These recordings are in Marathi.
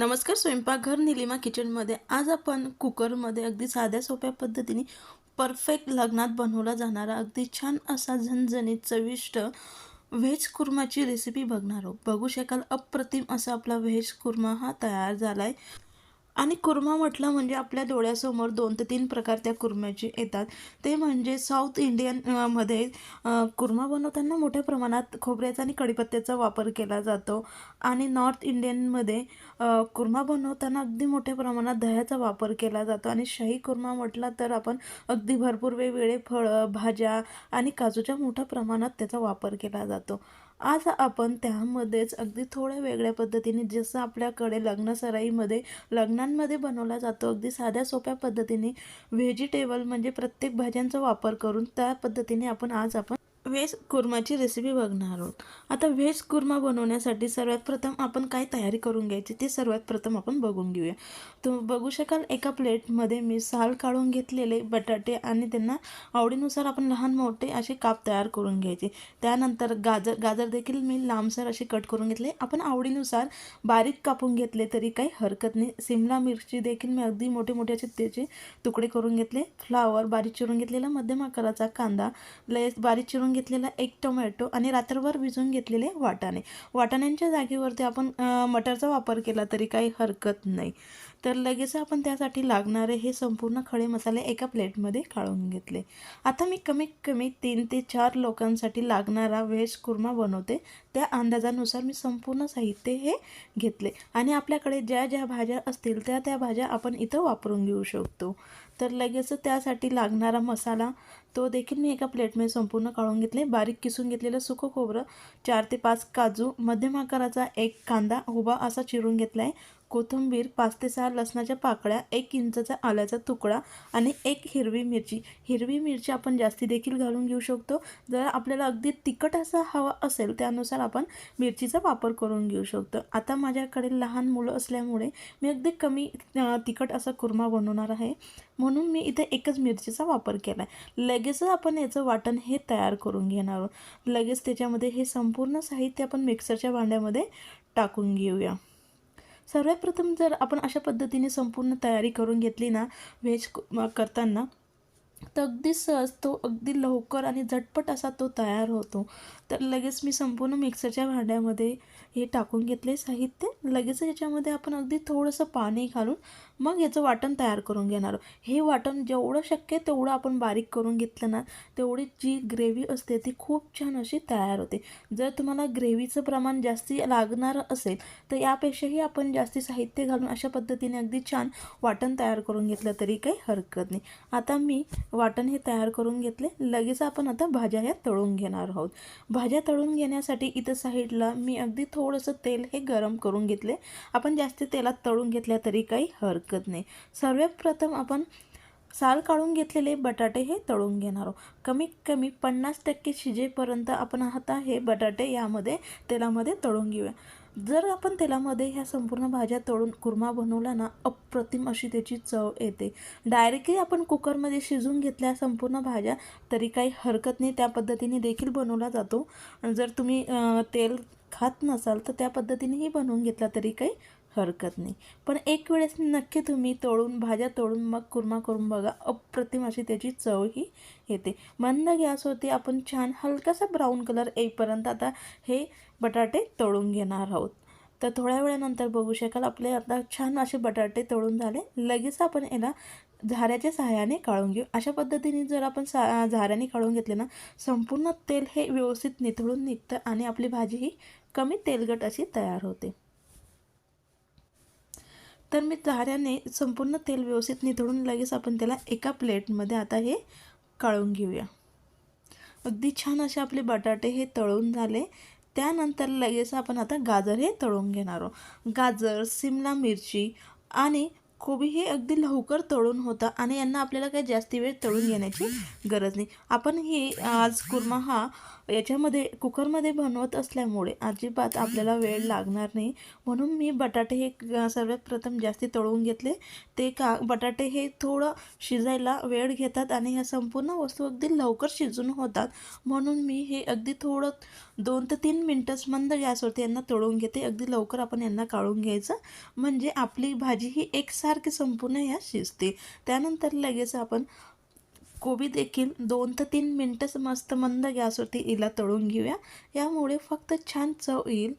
नमस्कार स्वयंपाकघर निलिमा किचनमध्ये. आज आपण कुकरमध्ये अगदी साध्या सोप्या पद्धतीने परफेक्ट लग्नात बनवला जाणारा अगदी छान असा झणझणीत चविष्ट व्हेज कुर्माची रेसिपी बघणार आहोत. बघू शकाल अप्रतिम असा आपला व्हेज कुर्मा हा तयार झाला आहे आणि कुर्मा म्हटलं म्हणजे आपल्या डोळ्यासमोर दोन ते तीन प्रकार त्या कुर्म्याचे येतात. ते म्हणजे साऊथ इंडियनमध्ये कुर्मा बनवताना मोठ्या प्रमाणात खोबऱ्याचा आणि कढीपत्त्याचा वापर केला जातो. आणि नॉर्थ इंडियनमध्ये कुर्मा बनवताना अगदी मोठ्या प्रमाणात दह्याचा वापर केला जातो. आणि शाही कुर्मा म्हटला तर आपण अगदी भरपूर वेगवेगळे फळं भाज्या आणि काजूच्या मोठ्या प्रमाणात त्याचा वापर केला जातो. आज आपण त्यामध्येच अगदी थोड्या वेगळ्या पद्धतीने जसं आपल्याकडे लग्नसराईमध्ये लग्नांमध्ये बनवला जातो अगदी साध्या सोप्या पद्धतीने व्हेजिटेबल म्हणजे प्रत्येक भाज्यांचा वापर करून त्या पद्धतीने आपण आज आपण व्हेज कुर्माची रेसिपी बघणार आहोत. आता व्हेज कुर्मा बनवण्यासाठी सर्वात प्रथम आपण काय तयारी करून घ्यायची ते सर्वात प्रथम आपण बघून घेऊया. तुम्ही बघू शकाल एका प्लेटमध्ये मी साल काढून घेतलेले बटाटे आणि त्यांना आवडीनुसार आपण लहान मोठे असे काप तयार करून घ्यायचे. त्यानंतर गाजर गाजर देखील मी लांबसर असे कट करून घेतले. आपण आवडीनुसार बारीक कापून घेतले तरी काही हरकत नाही. सिमला मिरची देखील मी अगदी मोठे मोठे असे त्याचे तुकडे करून घेतले. फ्लावर बारीक चिरून घेतलेला मध्यम आकाराचा कांदा लय बारीक चिरून घेतलेला एक टोमॅटो आणि रात्रभर भिजून घेतलेले वाटाणे. वाटाण्यांच्या जागेवरती आपण मटरचा वापर केला तरी काही हरकत नाही. तर लगेच आपण त्यासाठी लागणारे हे संपूर्ण खडे मसाले एका प्लेटमध्ये काढून घेतले. आता मी कमीत कमी तीन ते चार लोकांसाठी लागणारा व्हेज कुर्मा बनवते. त्या अंदाजानुसार मी संपूर्ण साहित्य हे घेतले. आणि आपल्याकडे ज्या ज्या भाज्या असतील त्या त्या भाज्या आपण इथं वापरून घेऊ शकतो. तर लगेच त्यासाठी लागणारा मसाला तो देखील मी एका प्लेटमध्ये संपूर्ण काढून घेतले. बारीक किसून घेतलेलं सुकं खोबरं चार ते पाच काजू मध्यम आकाराचा एक कांदा उभा असा चिरून घेतला आहे कोथिंबीर पाच ते सहा लसणाच्या पाकळ्या एक इंचाचा आल्याचा तुकडा आणि एक हिरवी मिरची. हिरवी मिरची आपण जास्ती देखील घालून घेऊ शकतो. जर आपल्याला अगदी तिखट असा हवा असेल त्यानुसार आपण मिरचीचा वापर करून घेऊ शकतो. आता माझ्याकडे लहान मुलं असल्यामुळे मी अगदी कमी तिखट असा कुर्मा बनवणार आहे. म्हणून मी इथे एकच मिरचीचा वापर केला आहे लगेचच आपण याचं वाटण हे तयार करून घेणार आहोत. लगेच त्याच्यामध्ये हे संपूर्ण साहित्य आपण मिक्सरच्या भांड्यामध्ये टाकून घेऊया. सर्वप्रथम जर आपण अशा पद्धतीने संपूर्ण तयारी करून घेतली ना व्हेज करताना तर अगदी सहज तो अगदी लवकर आणि झटपट असा तो तयार होतो. तर लगेच मी संपूर्ण मिक्सरच्या भांड्यामध्ये हे टाकून घेतले साहित्य. लगेच याच्यामध्ये आपण अगदी थोडंसं पाणी घालून मग याचं वाटण तयार करून घेणार. हे वाटण जेवढं शक्य आहे तेवढं आपण बारीक करून घेतलं ना तेवढी जी ग्रेव्ही असते ती खूप छान अशी तयार होते. जर तुम्हाला ग्रेव्हीचं प्रमाण जास्ती लागणार असेल तर यापेक्षाही आपण जास्ती साहित्य घालून अशा पद्धतीने अगदी छान वाटण तयार करून घेतलं तरी काही हरकत नाही. आता मी वाटण हे तयार करून घेतले. लगेच आपण आता भाज्या ह्या तळून घेणार आहोत. भाज्या तळून घेण्यासाठी इथं साईडला मी अगदी थोडंसं तेल हे गरम करून घेतले. आपण जास्त तेलात तळून घेतल्या तरी काही हरकत हरकत नाही. सर्वप्रथम आपण साल काढून घेतलेले बटाटे हे तळून घेणार आहोत. कमीत कमी पन्नास टक्के शिजेपर्यंत आपण आता हे बटाटे यामध्ये तेलामध्ये तळून घेऊया. जर आपण तेलामध्ये ह्या संपूर्ण भाज्या तळून कुर्मा बनवला ना अप्रतिम अशी त्याची चव येते. डायरेक्टली आपण कुकरमध्ये शिजून घेतल्या संपूर्ण भाज्या तरी काही हरकत नाही त्या पद्धतीने देखील बनवला जातो. जर तुम्ही तेल खात नसाल तर त्या पद्धतीनेही बनवून घेतला तरी काही हरकत नाही. पण एक वेळेस नक्की तुम्ही तळून भाज्या तळून मग कुर्मा करून बघा अप्रतिम अशी त्याची चवही येते. मंद गॅसवरती आपण छान हलकासा ब्राऊन कलर येईपर्यंत आता हे बटाटे तळून घेणार आहोत. तर थोड्या वेळानंतर बघू शकाल आपले आता छान असे बटाटे तळून झाले. लगेच आपण याला झाऱ्याच्या सहाय्याने काढून घेऊ. अशा पद्धतीने जर आपण सा झाऱ्याने काढून घेतले ना संपूर्ण तेल हे व्यवस्थित निथळून निघतं आणि आपली भाजी ही कमी तेलगट अशी तयार होते. तर मी झाऱ्याने संपूर्ण तेल व्यवस्थित निथळून लगेच आपण त्याला एका प्लेटमध्ये आता हे काढून घेऊया. अगदी छान असे आपले बटाटे हे तळून झाले. त्यानंतर लगेच आपण आता गाजर हे तळून घेणार आहोत. गाजर सिमला मिरची आणि कोबी हे अगदी लवकर तळून होतं आणि यांना आपल्याला काही जास्ती वेळ तळून घेण्याची गरज नाही. आपण हे आज कुर्मा हा याच्यामध्ये कुकरमध्ये बनवत असल्यामुळे अजिबात आपल्याला वेळ लागणार नाही. म्हणून मी बटाटे हे सर्वात प्रथम जास्ती तळून घेतले. ते का बटाटे हे थोडं शिजायला वेळ घेतात आणि ह्या संपूर्ण वस्तू अगदी लवकर शिजून होतात. म्हणून मी हे अगदी थोडं दोन ते तीन मिनटंच मंद गॅसवरती यांना तळून घेते. अगदी लवकर आपण यांना काढून घ्यायचं. म्हणजे आपली भाजी ही एकसारखी संपूर्ण ह्या शिजते. त्यानंतर लगेच आपण कोबी देखील दोन ते तीन मिनटंच मस्त मंद गॅसवरती हिला तळून घेऊया. यामुळे फक्त छान चव येईल.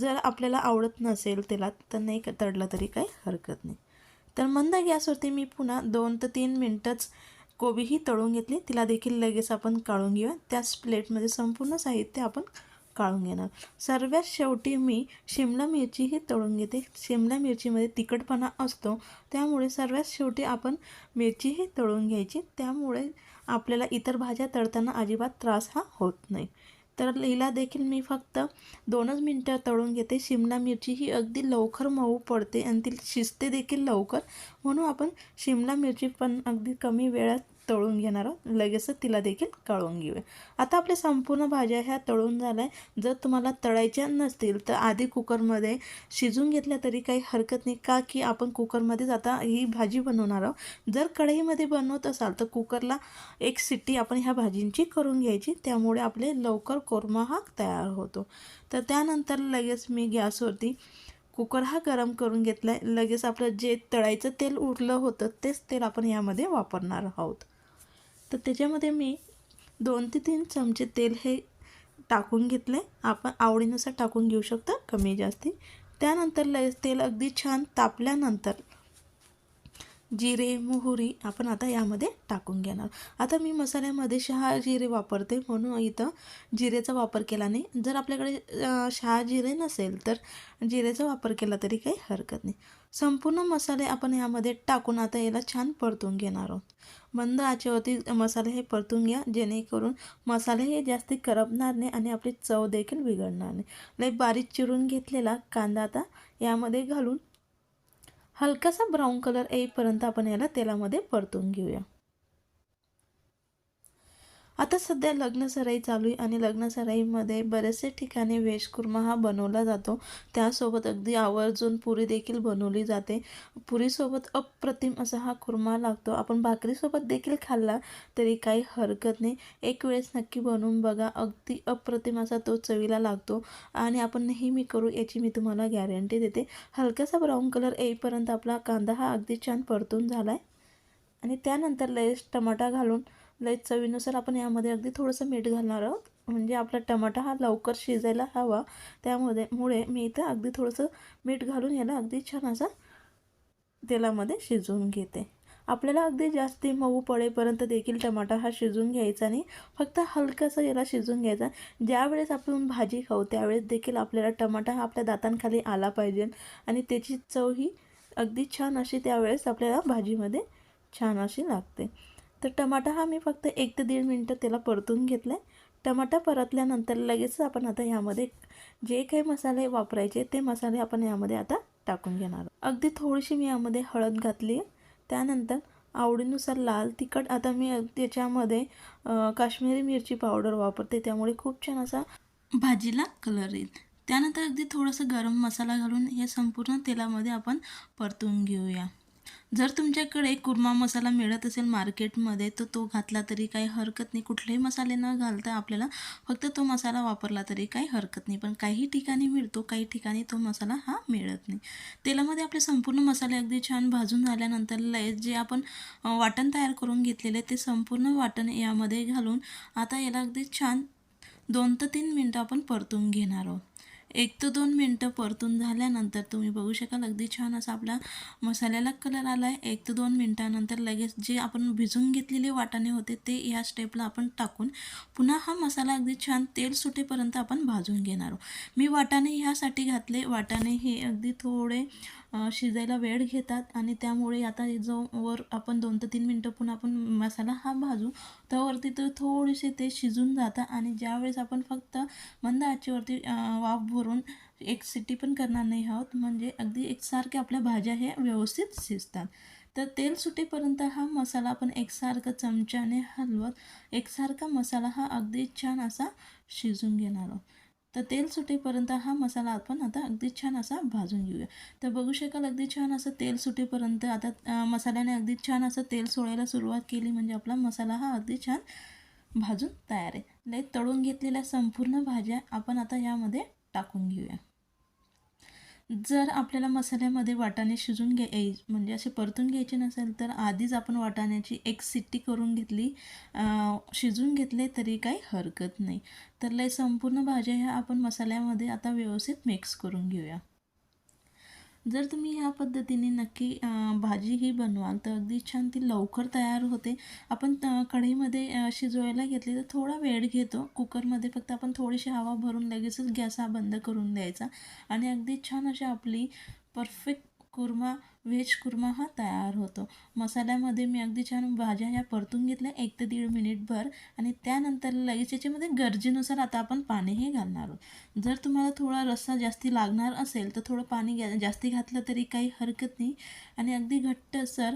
जर आपल्याला आवडत नसेल त्याला तर नाही का तळलं तरी काही हरकत नाही. तर मंद गॅसवरती मी पुन्हा दोन ते तीन मिनटंच कोबीही तळून घेतली. तिला देखील लगेच आपण काढून घेऊया. त्याच प्लेटमध्ये संपूर्ण साहित्य आपण काढून घेणार. सर्वात शेवटी मी शिमला मिरचीही तळून घेते. शिमला मिरचीमध्ये तिखटपणा असतो त्यामुळे सर्वात शेवटी आपण मिरचीही तळून घ्यायची. त्यामुळे आपल्याला इतर भाज्या तळताना अजिबात त्रास हा होत नाही. तर हिला देखील मी फक्त दोनच मिनटं तळून घेते. शिमला मिरची ही अगदी लवकर मऊ पडते आणि ती शिजते देखील लवकर. म्हणून आपण शिमला मिरची पण अगदी कमी वेळात तळून घेणार आहोत. लगेचच तिला देखील काढून घेऊया. आता आपल्या संपूर्ण भाज्या ह्या तळून झाल्या. आहे जर तुम्हाला तळायच्या नसतील तर आधी कुकरमध्ये शिजून घेतल्या तरी काही हरकत नाही. का की आपण कुकरमध्येच आता ही भाजी बनवणार आहोत. जर कढईमध्ये बनवत असाल तर कुकरला एक सिट्टी आपण ह्या भाजींची करून घ्यायची. त्यामुळे आपले लवकर कोरमा हा तयार होतो. तर त्यानंतर लगेच मी गॅसवरती कुकर हा गरम करून घेतला आहे लगेच आपलं जे तळायचं तेल उरलं होतं तेच तेल आपण यामध्ये वापरणार आहोत. तर त्याच्यामध्ये मी दोन ते तीन चमचे तेल हे टाकून घेतले. आपण आवडीनुसार टाकून घेऊ शकता कमी जास्ती. त्यानंतर लय तेल अगदी छान तापल्यानंतर जिरे मोहरी आपण आता यामध्ये टाकून घेणार. आता मी मसाल्यामध्ये शहा जिरे वापरते. म्हणून इथं जिरेचा वापर केला नाही. जर आपल्याकडे शहा जिरे नसेल तर जिरेचा वापर केला तरी काही हरकत नाही. संपूर्ण मसाले आपण यामध्ये टाकून आता याला छान परतून घेणार आहोत. मंद आचेवरती मसाले हे परतून घ्या जेणेकरून मसाले हे जास्त करपणार नाही आणि आपली चव देखील बिघडणार नाही. लई बारीक चिरून घेतलेला कांदा आता यामध्ये घालून हलकासा ब्राऊन कलर येईपर्यंत आपण याला तेलामध्ये परतून घेऊया. आता सध्या लग्नसराई चालू आहे आणि लग्नसराईमध्ये बरेचसे ठिकाणी व्हेज कुर्मा हा बनवला जातो. त्यासोबत अगदी आवर्जून पुरी देखील बनवली जाते. पुरीसोबत अप्रतिम असा हा कुर्मा लागतो. आपण भाकरीसोबत देखील खाल्ला तरी काही हरकत नाही. एक वेळेस नक्की बनवून बघा. अगदी अप्रतिम असा तो चवीला लागतो. आणि आपण नेहमी करू याची मी तुम्हाला गॅरंटी देते. हलकासा ब्राऊन कलर येईपर्यंत आपला कांदा हा अगदी छान परतून झाला आहे आणि त्यानंतर लगेच टमाटा घालून लई चवीनुसार आपण यामध्ये अगदी थोडंसं मीठ घालणार आहोत. म्हणजे आपला टमाटा हा लवकर शिजायला हवा. त्यामध्ये मुळे मी इथं अगदी थोडंसं मीठ घालून याला अगदी छान असा तेलामध्ये शिजवून घेते. आपल्याला अगदी जास्ती मऊ पडेपर्यंत देखील टमाटा हा शिजून घ्यायचा नाही. फक्त हलकासा याला शिजून घ्यायचा. ज्यावेळेस आपण भाजी खाऊ त्यावेळेस देखील आपल्याला टमाटा हा आपल्या दातांखाली आला पाहिजे. आणि त्याची चव ही अगदी छान अशी त्यावेळेस आपल्याला भाजीमध्ये छान अशी लागते. तर टमाटा हा मी फक्त एक ते दीड मिनटं त्याला परतून घेतला आहे टमाटा परतल्यानंतर लगेच आपण आता ह्यामध्ये जे काही मसाले वापरायचे ते मसाले आपण यामध्ये आता टाकून घेणार आहोत. अगदी थोडीशी मी यामध्ये हळद घातली आहे. त्यानंतर आवडीनुसार लाल तिखट आता मी त्याच्यामध्ये काश्मीरी मिरची पावडर वापरते त्यामुळे खूप छान असा भाजीला कलर येईल. त्यानंतर अगदी थोडंसं गरम मसाला घालून हे संपूर्ण तेलामध्ये आपण परतून घेऊया. जर तुमच्याकडे कुर्मा मसाला मिळत असेल मार्केटमध्ये तर तो घातला तरी काही हरकत नाही. कुठलेही मसाले न घालता आपल्याला फक्त तो मसाला वापरला तरी काही हरकत नाही. पण काही ठिकाणी मिळतो काही ठिकाणी तो मसाला हा मिळत नाही. तेलामध्ये आपले संपूर्ण मसाले अगदी छान भाजून झाल्यानंतर लगेच जे आपण वाटण तयार करून घेतलेले ते संपूर्ण वाटण यामध्ये घालून आता याला अगदी छान दोन ते तीन मिनटं आपण परतून घेणार आहोत. एक ते दोन मिनटं परतून झाल्यानंतर तुम्ही बघू शकाल अगदी छान असा आपला मसाल्याला कलर आला आहे एक ते दोन मिनटानंतर लगेच जे आपण भिजून घेतलेले वाटाणे होते ते ह्या स्टेपला आपण टाकून पुन्हा हा मसाला अगदी छान तेल सुटेपर्यंत आपण भाजून घेणार आहोत. मी वाटाणे ह्यासाठी घातले. वाटाणे हे अगदी थोडे शिजायला वेळ घेतात आणि त्यामुळे आता जो वर आपण दोन ते तीन मिनटं पुन्हा आपण मसाला हा भाजू त्यावरती तर थोडेसे ते शिजून जातात आणि ज्यावेळेस आपण फक्त मंद आचेवरती वाफ भरून एक सिटी पण करणार नाही आहोत म्हणजे अगदी एकसारख्या आपल्या भाज्या हे व्यवस्थित शिजतात. तर तेल सुटेपर्यंत हा मसाला आपण एकसारखा चमच्याने हलवत एकसारखा मसाला हा अगदी छान असा शिजून घेणार आहोत. तर तेल सुटेपर्यंत हा मसाला आपण आता अगदी छान असा भाजून घेऊया. तर बघू शकाल अगदी छान असं तेल सुटेपर्यंत आता मसाल्याने अगदी छान असं तेल सोडायला सुरुवात केली म्हणजे आपला मसाला हा अगदी छान भाजून तयार आहे. लय तळून घेतलेल्या संपूर्ण भाज्या आपण आता यामध्ये टाकून घेऊया. जर आपल्याला मसाल्यामध्ये वाटाणे शिजून घ्या म्हणजे असे परतून घ्यायचे नसेल तर आधीच आपण वाटाण्याची एक सिट्टी करून घेतली शिजून घेतले तरी काही हरकत नाही. तर लय संपूर्ण भाज्या ह्या आपण मसाल्यामध्ये आता व्यवस्थित मिक्स करून घेऊया. जर तुम्ही ह्या पद्धतीने नक्की भाजी ही बनवाल तर अगदी छान ती लवकर तयार होते. आपण कढईमध्ये शिजवायला घेतली तर थोडा वेळ घेतो. कुकरमध्ये फक्त आपण थोडीशी हवा भरून लगेचच गॅस हा बंद करून द्यायचा. आणि अगदी छान अशी आपली परफेक्ट कुर्मा व्हेज कुर्मा हा तयार होतो. मसाल्यामध्ये मी अगदी छान भाज्या ह्या परतून घेतल्या. एक ते दीड मिनिटभर आणि त्यानंतर लगेच याच्यामध्ये गरजेनुसार आता आपण पाणीही घालणार आहोत. जर तुम्हाला थोडा रस्सा जास्ती लागणार असेल तर थोडं पाणी घ्या जास्ती घातलं तरी काही हरकत नाही. आणि अगदी घट्ट सर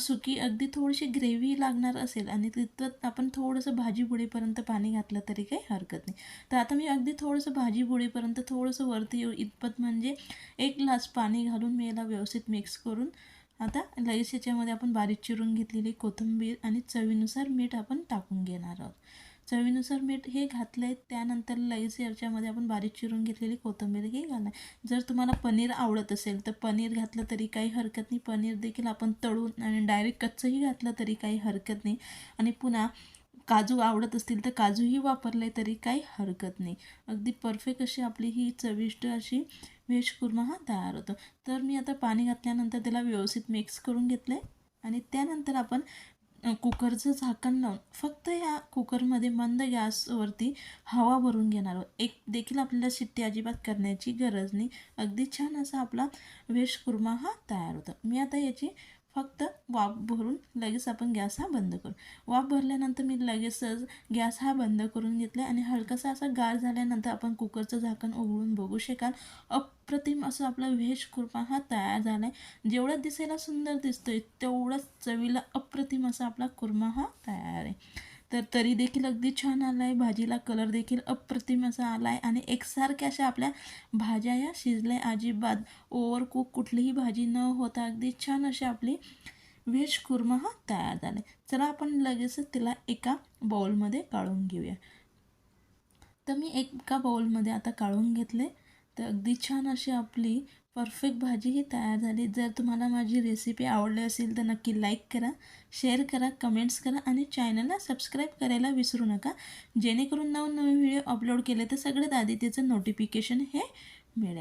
सुकी अगदी थोडीशी ग्रेव्ही लागणार असेल आणि तितपत आपण थोडंसं भाजी बुडीपर्यंत पाणी घातलं तरी काही हरकत नाही. तर आता मी अगदी थोडंसं भाजी बुडीपर्यंत थोडंसं वरती येऊ. इतपत म्हणजे एक ग्लास पाणी घालून मी याला व्यवस्थित मिक्स करून आता लगेच याच्यामध्ये आपण बारीक चिरून घेतलेली कोथिंबीर आणि चवीनुसार मीठ आपण टाकून घेणार आहोत. चवीनुसार मीठ हे घातलं आहे त्यानंतर लगेच याच्यामध्ये आपण बारीक चिरून घेतलेली कोथिंबीर हे घालणार. जर तुम्हाला पनीर आवडत असेल तर पनीर घातलं तरी काही हरकत नाही. पनीर देखील आपण तळून आणि डायरेक्ट कच्चंही घातलं तरी काही हरकत नाही. आणि पुन्हा काजू आवडत असतील तर काजूही वापरले तरी काही हरकत नाही. अगदी परफेक्ट अशी आपली ही चविष्ट अशी व्हेज कुर्मा हा तयार होतो. तर मी आता पाणी घातल्यानंतर त्याला व्यवस्थित मिक्स करून घेतलं आहे आणि त्यानंतर आपण कुकरचं झाकण लावून फक्त ह्या कुकरमध्ये मंद गॅसवरती हवा भरून घेणार आहोत. एक देखील आपल्याला शिट्टी अजिबात करण्याची गरज नाही. अगदी छान असा आपला व्हेज कुर्मा हा तयार होतो. मी आता याची फक्त वाफ भरून लगेच आपण गॅस हा बंद करू. वाफ भरल्यानंतर मी लगेचच गॅस हा बंद करून घेतला आणि हलकासा असा गार झाल्यानंतर आपण कुकरचं झाकण उघडून बघू शकाल. अप्रतिम असं आपला व्हेज कुर्मा हा तयार झाला आहे जेवढं दिसायला सुंदर दिसतोय तेवढंच चवीला अप्रतिम असा आपला कुर्मा हा तयार आहे. तर तरी देखील अगदी छान आला आहे भाजीला कलर देखील अप्रतिम असा आला आहे आणि एकसारख्या अशा आपल्या भाज्या या शिजल्या. अजिबात ओव्हर कुक कुठलीही भाजी न होता अगदी छान अशी आपली व्हेज कुर्मा हा तयार झाला आहे चला आपण लगेचच तिला एका बाउलमध्ये काढून घेऊया. तर मी एका बाउलमध्ये आता काढून घेतले. तर अगदी छान अशी आपली परफेक्ट भाजी ही तयार झाली. जर तुम्हाला माझी रेसिपी आवडली असेल तर नक्की लाईक करा शेअर करा कमेंट्स करा आणि चॅनलला सबस्क्राईब करायला विसरू नका. जेणेकरून नवनवीन व्हिडिओ अपलोड केले तर सगळ्यात आधी त्याचं नोटिफिकेशन हे मिळेल.